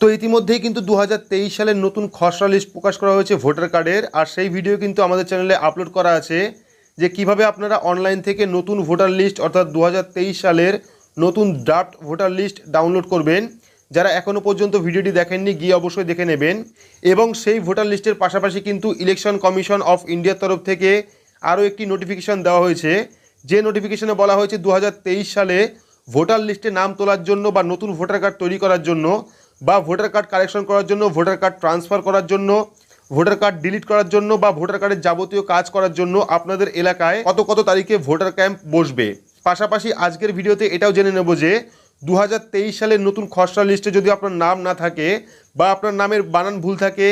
তো ইতিমধ্যেই কিন্তু দু হাজার তেইশ সালের নতুন খসড়া লিস্ট প্রকাশ করা হয়েছে ভোটার কার্ডের, আর সেই ভিডিও কিন্তু আমাদের চ্যানেলে আপলোড করা আছে যে কীভাবে আপনারা অনলাইন থেকে নতুন ভোটার লিস্ট অর্থাৎ দু হাজার তেইশ সালের নতুন ড্রাফট ভোটার লিস্ট ডাউনলোড করবেন। যারা এখনও পর্যন্ত ভিডিওটি দেখেননি, গিয়ে অবশ্যই দেখে নেবেন। এবং সেই ভোটার লিস্টের পাশাপাশি কিন্তু ইলেকশন কমিশন অফ ইন্ডিয়ার তরফ থেকে আরও একটি নোটিফিকেশন দেওয়া হয়েছে। যে নোটিফিকেশনে বলা হয়েছে দু হাজার তেইশ সালে ভোটার লিস্টে নাম তোলার জন্য বা নতুন ভোটার কার্ড তৈরি করার জন্য। বা ভোটার কার্ড কারেকশন করার জন্য ভোটার কার্ড ট্রান্সফার করার জন্য ভোটার কার্ড ডিলিট করার জন্য বা ভোটার কার্ডের যাবতীয় কাজ করার জন্য আপনাদের এলাকায় কত কত তারিখে ভোটার ক্যাম্প বসবে। পাশাপাশি আজকের ভিডিওতে এটাও জেনে নেব যে দু হাজার তেইশ সালের নতুন খসড়া লিস্টে যদি আপনার নাম না থাকে বা আপনার নামের বানান ভুল থাকে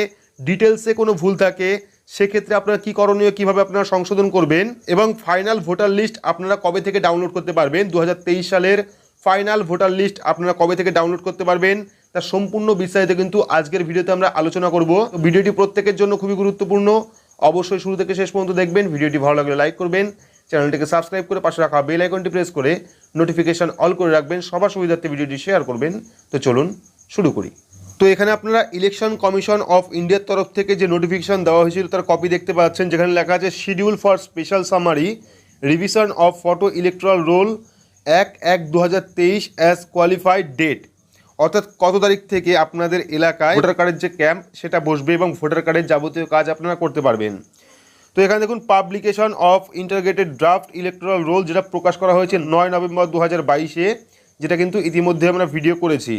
ডিটেলসে কোনো ভুল থাকে, সেক্ষেত্রে আপনারা কী করণীয়, কীভাবে আপনারা সংশোধন করবেন এবং ফাইনাল ভোটার লিস্ট আপনারা কবে থেকে ডাউনলোড করতে পারবেন? দু হাজার তেইশ সালের ফাইনাল ভোটার লিস্ট আপনারা কবে থেকে ডাউনলোড করতে পারবেন? তার সম্পূর্ণ বিস্তারিত কিন্তু আজকের ভিডিওতে আমরা আলোচনা করব। ভিডিওটি প্রত্যেকের জন্য খুবই গুরুত্বপূর্ণ। অবশ্যই শুরু থেকে শেষ পর্যন্ত দেখবেন। ভিডিওটি ভালো লাগলে লাইক করবেন। চ্যানেলটিকে সাবস্ক্রাইব করে পাশে রাখা বেল আইকনটি প্রেস করে নোটিফিকেশন অল করে রাখবেন। সবার সুবিধার্থে ভিডিওটি শেয়ার করবেন। তো চলুন শুরু করি। তো এখানে আপনারা ইলেকশন কমিশন অফ ইন্ডিয়ার তরফ থেকে যে নোটিফিকেশান দেওয়া হয়েছিল, তার কপি দেখতে পাচ্ছেন। যেখানে লেখা আছে schedule for special summary revision of photo electoral roll এক এক দু হাজার তেইশ অ্যাজ কোয়ালিফাইড ডেট অর্থাৎ কত তারিখ থেকে আপনাদের এলাকায় ভোটার কার্ডের যে ক্যাম্প, সেটা বসবে এবং ভোটার কার্ডের যাবতীয় কাজ আপনারা করতে পারবেন। তো এখানে দেখুন publication of integrated draft electoral roll যেটা প্রকাশ করা হয়েছে নয় নভেম্বর দু হাজার বাইশে, যেটা কিন্তু ইতিমধ্যে আমরা ভিডিও করেছি।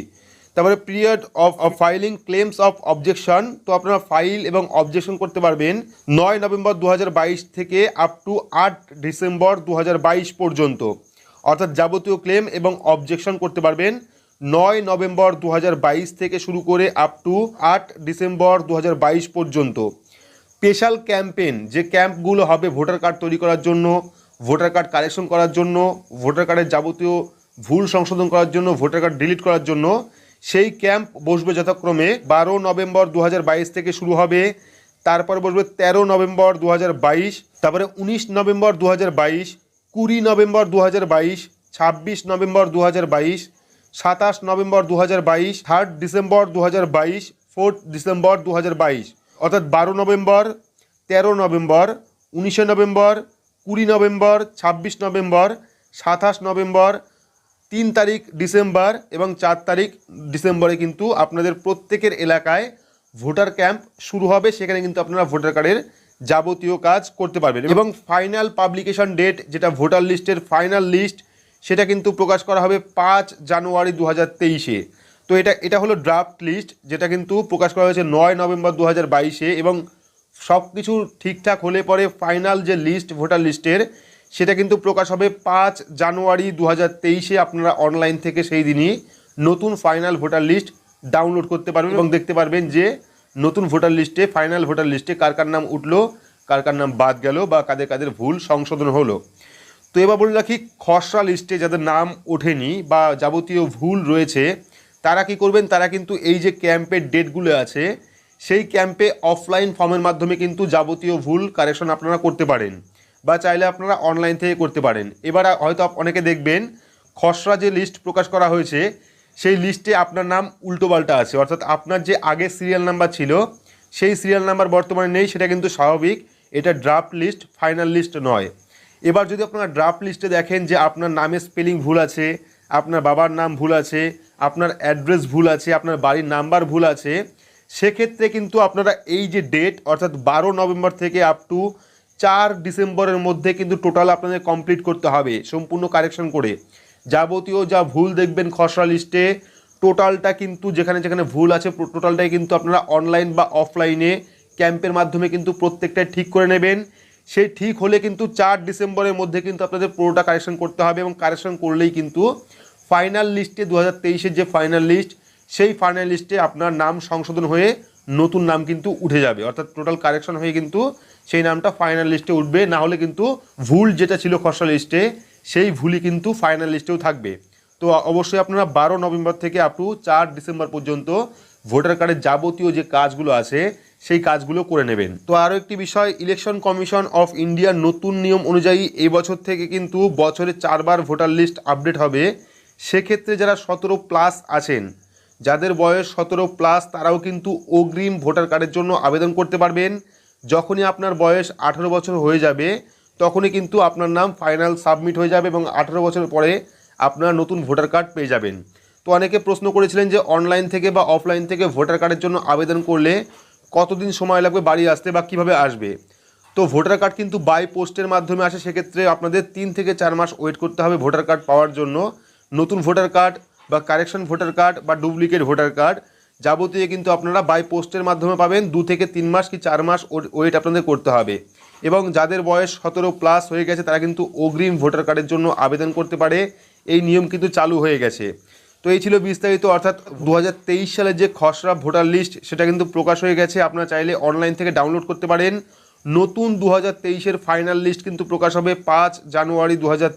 তারপরে period of filing claims of objection তো আপনারা ফাইল এবং অবজেকশন করতে পারবেন নয় নভেম্বর দু হাজার বাইশ থেকে আপ টু আট ডিসেম্বর দু হাজার বাইশ পর্যন্ত। অর্থাৎ যাবতীয় ক্লেম এবং অবজেকশন করতে পারবেন। নয় নভেম্বর দু হাজার বাইশ থেকে শুরু করে আপ টু আট ডিসেম্বর দু হাজার বাইশ পর্যন্ত। স্পেশাল ক্যাম্পেন যে ক্যাম্পগুলো হবে ভোটার কার্ড তৈরি করার জন্য ভোটার কার্ড কালেকশন করার জন্য ভোটার কার্ডের যাবতীয় ভুল সংশোধন করার জন্য ভোটার কার্ড ডিলিট করার জন্য, সেই ক্যাম্প বসবে যথাক্রমে বারো নভেম্বর দু হাজার বাইশ থেকে শুরু হবে, তারপরে বসবে তেরো নভেম্বর দু হাজার বাইশ, তারপরে উনিশ নভেম্বর দু কুড়ি নভেম্বর দু হাজার ছাব্বিশ নভেম্বর দু হাজার বাইশ সাতাশ নভেম্বর দু হাজার বাইশ থার্ড ডিসেম্বর দু হাজার বাইশ ফোর্থ ডিসেম্বর দু হাজার বাইশ, অর্থাৎ বারো নভেম্বর, তেরো নভেম্বর, উনিশে নভেম্বর, কুড়ি নভেম্বর, ছাব্বিশ নভেম্বর, সাতাশ নভেম্বর, তিন তারিখ ডিসেম্বর এবং চার তারিখ ডিসেম্বরে কিন্তু আপনাদের প্রত্যেকের এলাকায় ভোটার ক্যাম্প শুরু হবে। সেখানে কিন্তু আপনারা ভোটার কার্ডের যাবতীয় কাজ করতে পারবেন এবং ফাইনাল পাবলিকেশন ডেট যেটা ভোটার লিস্টের ফাইনাল লিস্ট সেটা কিন্তু প্রকাশ করা হবে পাঁচ জানুয়ারি দু হাজার তেইশে। তো এটা এটা হলো ড্রাফট লিস্ট যেটা কিন্তু প্রকাশ করা হয়েছে নয় নভেম্বর দু হাজার বাইশে এবং সব কিছু ঠিকঠাক হলে পরে ফাইনাল যে লিস্ট ভোটার লিস্টের সেটা কিন্তু প্রকাশ হবে পাঁচ জানুয়ারি দু হাজার তেইশে। আপনারা অনলাইন থেকে সেই দিনই নতুন ফাইনাল ভোটার লিস্ট ডাউনলোড করতে পারবেন এবং দেখতে পারবেন যে নতুন ভোটার লিস্টে ফাইনাল ভোটার লিস্টে কার কার নাম উঠল, কার কার নাম বাদ গেল বা কাদের কাদের ভুল সংশোধন হলো। তো এবার বলে রাখি, খসড়া লিস্টে যাদের নাম ওঠেনি বা যাবতীয় ভুল রয়েছে, তারা কি করবেন? তারা কিন্তু এই যে ক্যাম্পের ডেটগুলো আছে, সেই ক্যাম্পে অফলাইন ফর্মের মাধ্যমে কিন্তু যাবতীয় ভুল কারেকশন আপনারা করতে পারেন বা চাইলে আপনারা অনলাইন থেকে করতে পারেন। এবার হয়তো অনেকে দেখবেন, খসড়া যে লিস্ট প্রকাশ করা হয়েছে, সেই লিস্টে আপনার নাম উল্টোপাল্টা আছে। অর্থাৎ আপনার যে আগের সিরিয়াল নাম্বার ছিল, সেই সিরিয়াল নাম্বার বর্তমানে নেই, সেটা কিন্তু স্বাভাবিক। এটা ড্রাফট লিস্ট ফাইনাল লিস্ট নয়। এবার যদি আপনারা ড্রাফট লিস্টে দেখেন যে আপনার নামের স্পেলিং ভুল আছে, আপনার বাবার নাম ভুল আছে, আপনার অ্যাড্রেস ভুল আছে, আপনার বাড়ির নাম্বার ভুল আছে, সেক্ষেত্রে কিন্তু আপনারা এই যে ডেট অর্থাৎ বারো নভেম্বর থেকে আপ টু চার ডিসেম্বরের মধ্যে কিন্তু টোটাল আপনাদের কমপ্লিট করতে হবে, সম্পূর্ণ কারেকশন করে। যাবতীয় যা ভুল দেখবেন খসড়া লিস্টে টোটালটা কিন্তু যেখানে যেখানে ভুল আছে টোটালটাই কিন্তু আপনারা অনলাইন বা অফলাইনে ক্যাম্পের মাধ্যমে কিন্তু প্রত্যেকটাই ঠিক করে নেবেন। সেই ঠিক হলে কিন্তু চার ডিসেম্বরের মধ্যে কিন্তু আপনাদের পুরোটা কারেকশন করতে হবে এবং কারেকশন করলেই কিন্তু ফাইনাল লিস্টে দু হাজার যে ফাইনাল লিস্ট সেই ফাইনাল লিস্টে আপনার নাম সংশোধন হয়ে নতুন নাম কিন্তু উঠে যাবে। অর্থাৎ টোটাল কারেকশন হয়ে কিন্তু সেই নামটা ফাইনাল লিস্টে উঠবে। না হলে কিন্তু ভুল যেটা ছিল খসড়া লিস্টে সেই ভুলই কিন্তু ফাইনাল লিস্টেও থাকবে। তো অবশ্যই আপনারা বারো নভেম্বর থেকে আপ টু চার ডিসেম্বর পর্যন্ত ভোটার কার্ডের যাবতীয় যে কাজগুলো আছে সেই কাজগুলো করে নেবেন। তো আরও একটি বিষয়, ইলেকশন কমিশন অফ ইন্ডিয়ার নতুন নিয়ম অনুযায়ী এই বছর থেকে কিন্তু বছরে চারবার ভোটার লিস্ট আপডেট হবে। সেক্ষেত্রে যারা সতেরো প্লাস আছেন, যাদের বয়স সতেরো প্লাস, তারাও কিন্তু অগ্রিম ভোটার কার্ডের জন্য আবেদন করতে পারবেন। যখনই আপনার বয়স আঠেরো বছর হয়ে যাবে, তখনই কিন্তু আপনার নাম ফাইনাল সাবমিট হয়ে যাবে এবং আঠেরো বছর পরে আপনার নতুন ভোটার কার্ড পেয়ে যাবেন। তো অনেকে প্রশ্ন করেছিলেন যে, অনলাইন থেকে বা অফলাইন থেকে ভোটার কার্ডের জন্য আবেদন করলে কতদিন সময় লাগবে বাড়ি আসতে বা কীভাবে আসবে? তো ভোটার কার্ড কিন্তু বাই পোস্টের মাধ্যমে আসে, সেক্ষেত্রে আপনাদের তিন থেকে চার মাস ওয়েট করতে হবে ভোটার কার্ড পাওয়ার জন্য। নতুন ভোটার কার্ড বা কারেকশন ভোটার কার্ড বা ডুপ্লিকেট ভোটার কার্ড যাবতীয় কিন্তু আপনারা বাই পোস্টের মাধ্যমে পাবেন। দু থেকে তিন মাস কি চার মাস ওয়েট আপনাদের করতে হবে। এবং যাদের বয়স সতেরো প্লাস হয়ে গেছে, তারা কিন্তু অগ্রিম ভোটার কার্ডের জন্য আবেদন করতে পারে। এই নিয়ম কিন্তু চালু হয়ে গেছে। তো এই ছিল বিস্তারিত, অর্থাৎ দু হাজার তেইশ সালের যে খসড়া ভোটার লিস্ট, সেটা কিন্তু প্রকাশ হয়ে গেছে। আপনারা চাইলে অনলাইন থেকে ডাউনলোড করতে পারেন। নতুন দু হাজার ফাইনাল লিস্ট কিন্তু প্রকাশ হবে পাঁচ জানুয়ারি দু হাজার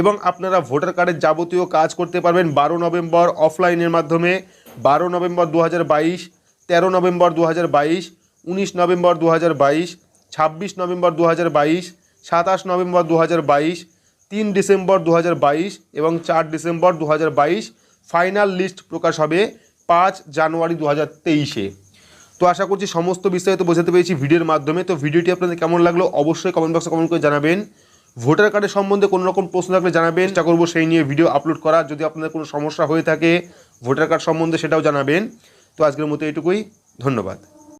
এবং আপনারা ভোটার কার্ডের যাবতীয় কাজ করতে পারবেন বারো নভেম্বর অফলাইনের মাধ্যমে। বারো নভেম্বর দু হাজার বাইশ, তেরো নভেম্বর দু হাজার বাইশ, উনিশ নভেম্বর দু হাজার বাইশ, ছাব্বিশ নভেম্বর দু হাজার বাইশ, সাতাশ নভেম্বর দু হাজার বাইশ তিন ডিসেম্বর দু হাজার বাইশ এবং চার ডিসেম্বর দু হাজার বাইশ ফাইনাল লিস্ট প্রকাশ হবে পাঁচ জানুয়ারি দু হাজার তো আশা করছি সমস্ত বিস্তারিত বোঝাতে পেরেছি ভিডিওর মাধ্যমে। তো ভিডিওটি আপনাদের কেমন লাগল অবশ্যই কমেন্ট বক্সে কমেন্ট করে জানাবেন। ভোটার কার্ডের সম্বন্ধে কোনো রকম প্রশ্ন থাকলে জানাবেন। চেষ্টা করব সেই নিয়ে ভিডিও আপলোড করা যদি আপনাদের কোনো সমস্যা হয়ে থাকে, ভোটার কার্ড সম্বন্ধে সেটাও জানাবেন। তো আজকের মতো এটুকুই ধন্যবাদ।